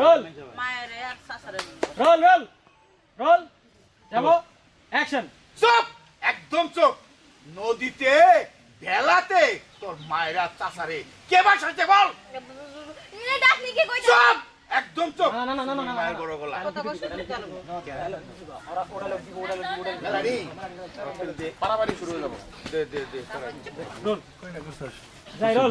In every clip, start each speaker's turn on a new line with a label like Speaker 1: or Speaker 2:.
Speaker 1: Role roll roll roll যাব action
Speaker 2: চুপ! একদম চুপ! নদীতে ভেলাতে তোর মায়েরা চাষারে কে বাসাইতে বল?
Speaker 3: ডাকনি কি কই
Speaker 2: চুপ! একদম চুপ!
Speaker 1: না, না, না, না, না, না, না।
Speaker 2: বড় গলা।
Speaker 3: কথা কই শুনতে চলবো
Speaker 2: মেলারি, দে, পারাপারি শুরু হয়ে যাব। দে দে দে।
Speaker 1: রোল দেখা যা যাই রোল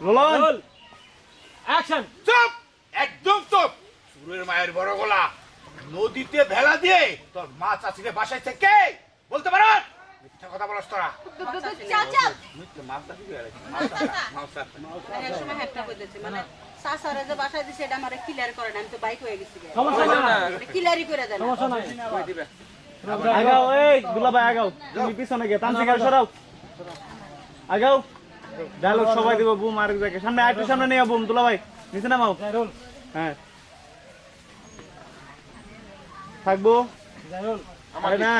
Speaker 1: রোল অ্যাকশন
Speaker 2: চুপ! একদম চুপ! সুরের মায়ের বড় গলা। নদীতে ভেলা দিয়ে তোর মা চাষিরে বাসাইছে কে? বলতে পারো? মিথ্যা কথা বলস তোরা।
Speaker 3: মানে বাসায় হয়ে
Speaker 1: আগাও এই ভাই আগাও। তুমি পিছনে গিয়ে তান্ত্রিক সরাও। আগাও। ডায়লগ সবাই দিব বুম আর জায়গায় সামনে আরেকটু সামনে নিয়ে বুম দুলা ভাই। নিচে নামাও। হ্যাঁ। থাকব? আরে না।